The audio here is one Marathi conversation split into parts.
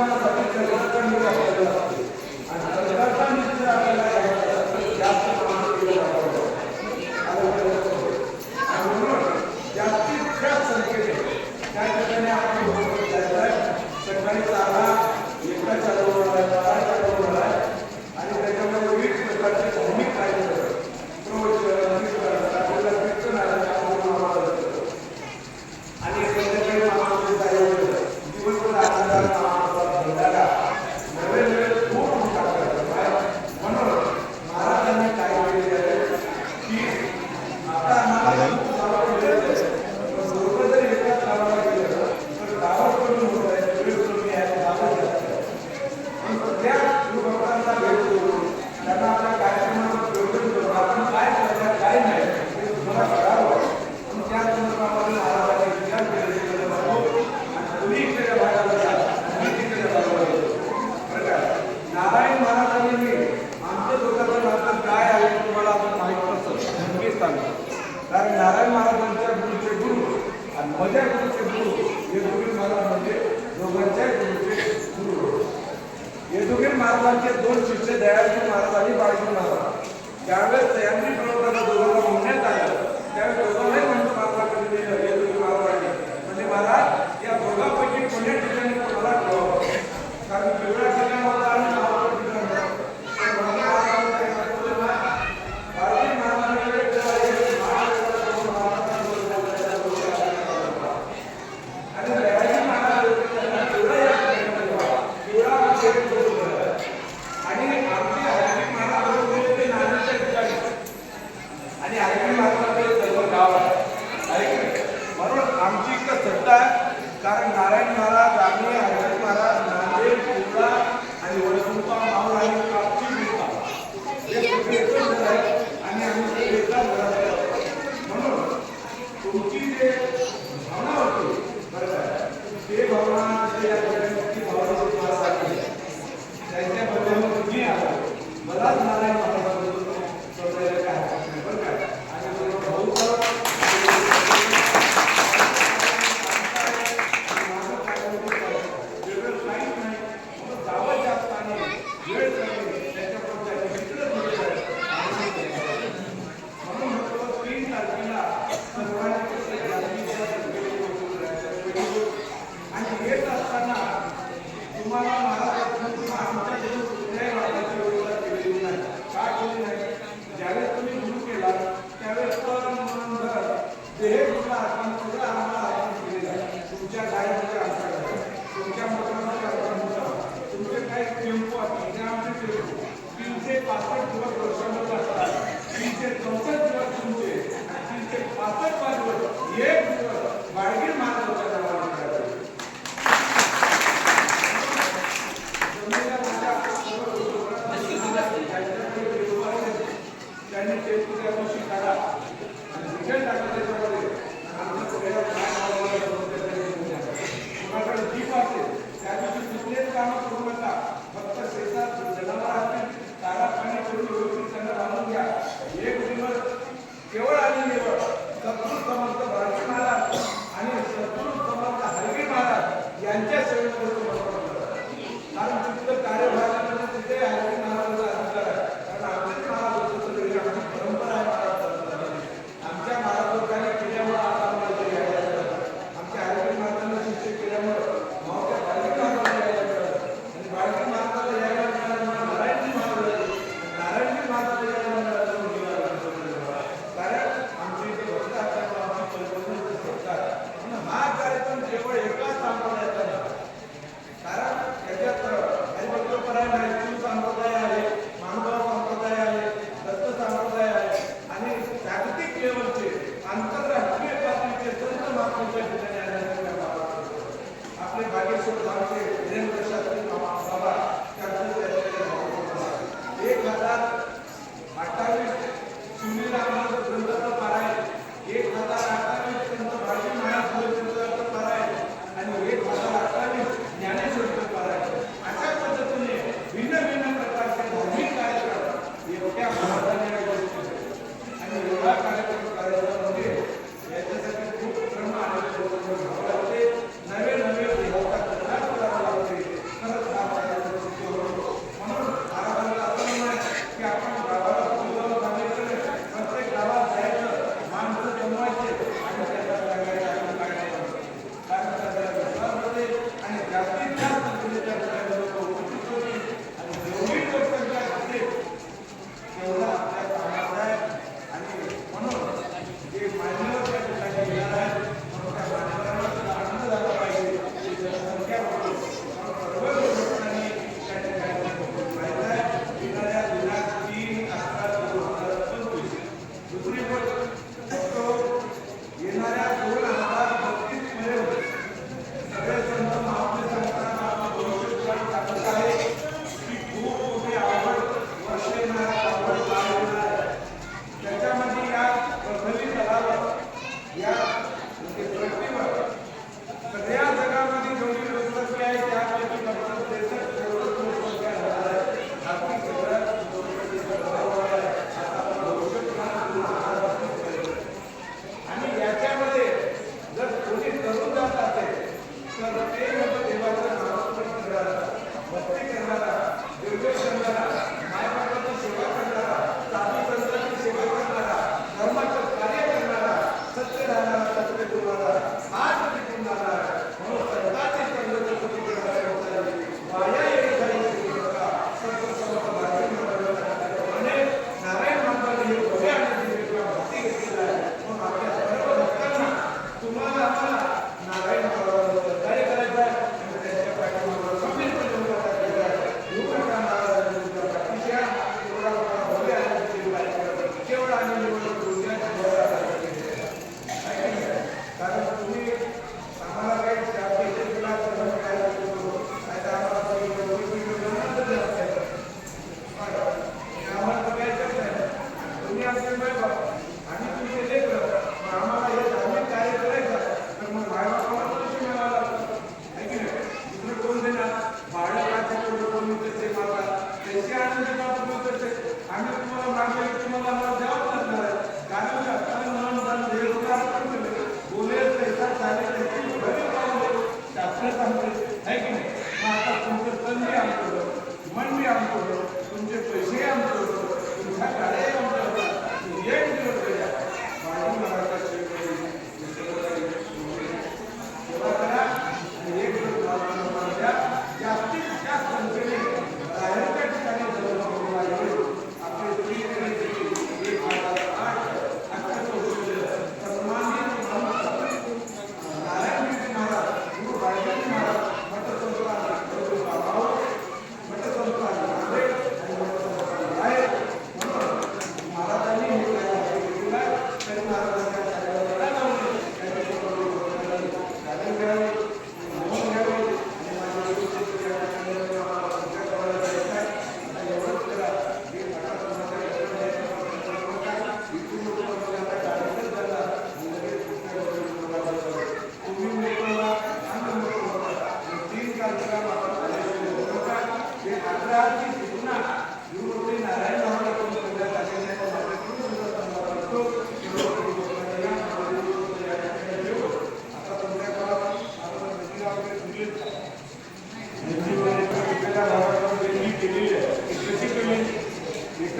सर्वांना जमीन निर्माण करणं आणि सांगतो कारण नारायण महाराजांच्या गुरुचे गुरु आणि माझ्या गुरुचे गुरु येदुगीर महाराज म्हणजे दोघांच्या गुरुचे गुरु. येदुगीर महाराजांचे दोन शिष्य दयाजी महाराज आणि बाळजी महाराज. त्यावेळेस त्यांनी मिळवताना दोघांना म्हणण्यात आलं त्यावेळेस दोघांना आला मलाच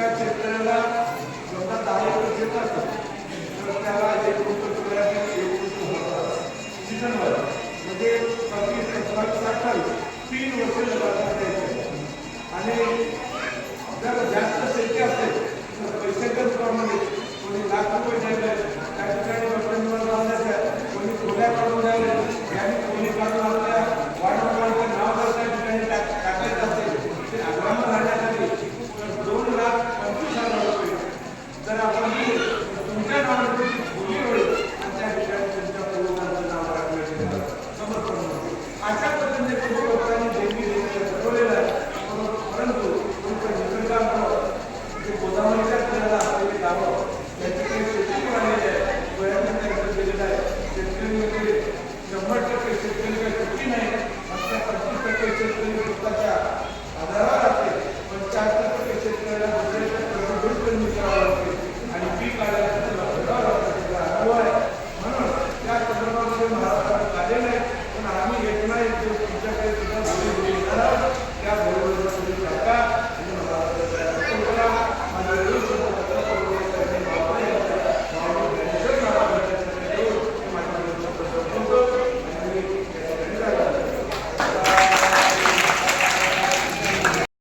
एका शेतकऱ्याला स्वतः दहा एकर शेत असतात त्याला एक म्हणजे तीन आणि जर जास्त शेती असेल तर पैशाच्याच प्रमाणे कोणी लाख रुपये द्यायला त्या ठिकाणी कोणी थोड्या काढून द्यायला